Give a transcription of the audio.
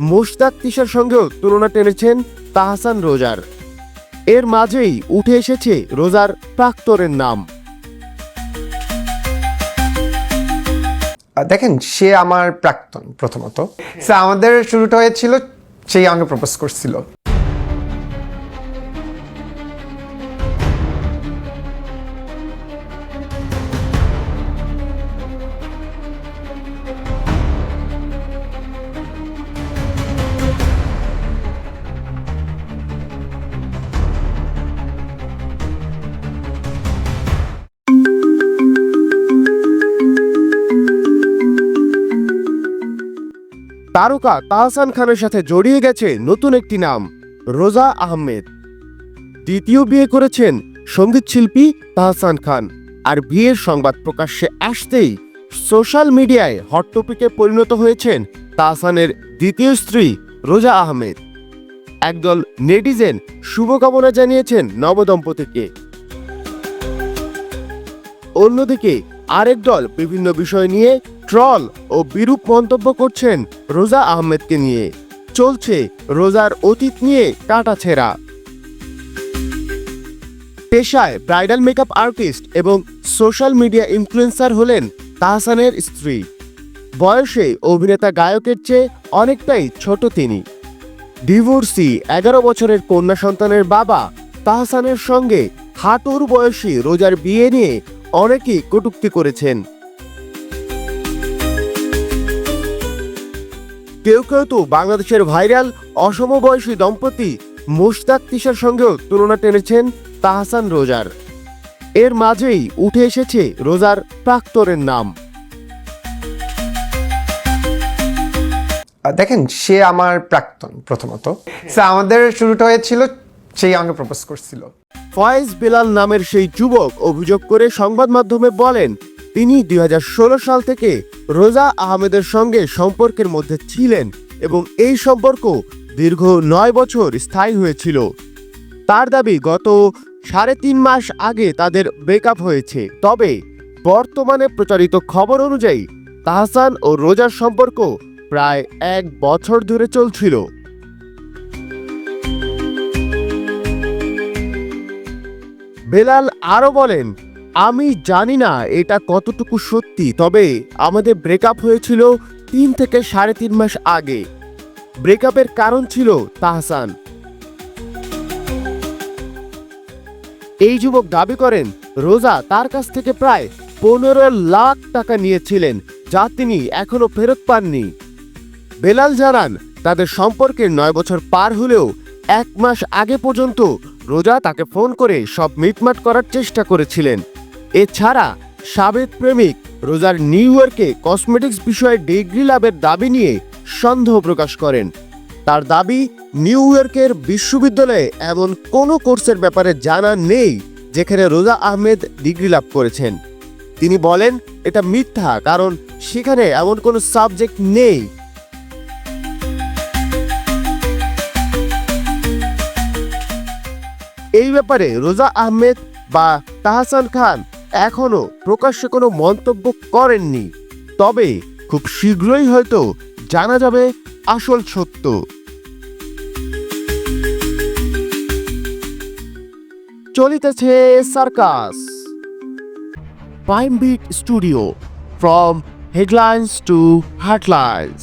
মোশতাক তিশার সঙ্গেও তুলনা টেনেছেন তাহসান রোজার। এর মাঝেই উঠে এসেছে রোজার প্রাক্তরের নাম। দেখেন, সে আমার প্রাক্তন প্রথমত। আমাদের শুরুটা হয়েছিল, সেই আমাকে প্রপোজ করছিল। তারকা তাহসান খানের সাথে জড়িয়ে গেছে নতুন একটি নাম, রোজা আহমেদ। দ্বিতীয় বিয়ে করেছেন সংগীত শিল্পী তাহসান খান। আর বিয়ের সংবাদ প্রকাশ্যে আসতেই সোশ্যাল মিডিয়ায় হট টপিকে পরিণত হয়েছেন তাহসানের দ্বিতীয় স্ত্রী রোজা আহমেদ। একদল নেটিজেন শুভকামনা জানিয়েছেন নবদম্পতিকে। অন্যদিকে আরেক দল বিভিন্ন বিষয় নিয়ে ট্রল ও বিরূপ মন্তব্য করছেন রোজা আহমেদকে নিয়ে। চলছে রোজার অতীত নিয়ে কাটাছেড়া পেশায় ব্রাইডাল মেকআপ আর্টিস্ট এবং সোশ্যাল মিডিয়া ইনফ্লুয়েন্সার হলেন তাহসানের স্ত্রী। বয়সে অভিনেতা গায়কের চেয়ে অনেকটাই ছোট তিনি। ডিভোর্সি, এগারো বছরের কন্যা সন্তানের বাবা তাহসানের সঙ্গে হাঁটুর বয়সী রোজার বিয়ে নিয়ে অনেকেই কটূক্তি করেছেন। কেউ কেউ তো বাংলাদেশের ভাইরাল অসমবয়সী দম্পতি মুশতাক তিশার সঙ্গেও তুলনা টেনেছেন তাহসান রোজার। এর মাঝেই উঠে এসেছে রোজার প্রাক্তরের নাম। দেখেন সে আমার প্রাক্তন প্রথমত। সে আমাদের শুরুটা হয়েছিল সেই আমাকে প্রপোজ করছিল। ফয়েজ বেলাল নামের সেই যুবক অভিযোগ করে সংবাদ মাধ্যমে বলেন তিনি দুই হাজার ষোলো সাল থেকে রোজা আহমেদের সঙ্গে সম্পর্কের মধ্যে ছিলেন এবং এই সম্পর্ক দীর্ঘ নয় বছর স্থায়ী হয়েছিল। তার দাবি গত সাড়ে তিন মাস আগে তাদের ব্রেকআপ হয়েছে। তবে বর্তমানে প্রচারিত খবর অনুযায়ী তাহসান ও রোজার সম্পর্ক প্রায় এক বছর ধরে চলছিল। বেলাল আরও বলেন আমি জানি না এটা কতটুকু সত্যি, তবে আমাদের ব্রেকআপ হয়েছিল তিন থেকে সাড়ে তিন মাস আগে। ব্রেকআপের কারণ ছিল তাহসান। এই যুবক দাবি করেন, রোজা তার কাছ থেকে প্রায় পনেরো লাখ টাকা নিয়েছিলেন, যা তিনি এখনও ফেরত পাননি। বেলাল জানান, তাদের সম্পর্কের নয় বছর পার হলেও এক মাস আগে পর্যন্ত রোজা তাকে ফোন করে সব মিটমাট করার চেষ্টা করেছিলেন। এছাড়া সাবেক প্রেমিক রোজার নিউ ইয়র্কে কসমেটিক্স বিষয়ে ডিগ্রি লাভের দাবি নিয়ে সন্দেহ প্রকাশ করেন। তার দাবি, নিউ ইয়র্কের বিশ্ববিদ্যালয়ে এমন কোনো কোর্সের ব্যাপারে জানা নেই যেখানে রোজা আহমেদ ডিগ্রি লাভ করেছেন। তিনি বলেন, এটা মিথ্যা কারণ সেখানে এমন কোনো সাবজেক্ট নেই। এই ব্যাপারে রোজা আহমেদ বা তাহসান খান এখনও প্রকাশ্যে কোনো মন্তব্য করেননি। তবে খুব শীঘ্রই হয়তো জানা যাবে আসল সত্য। চলিতেছে circus. Prime beat studio from headlines to headlines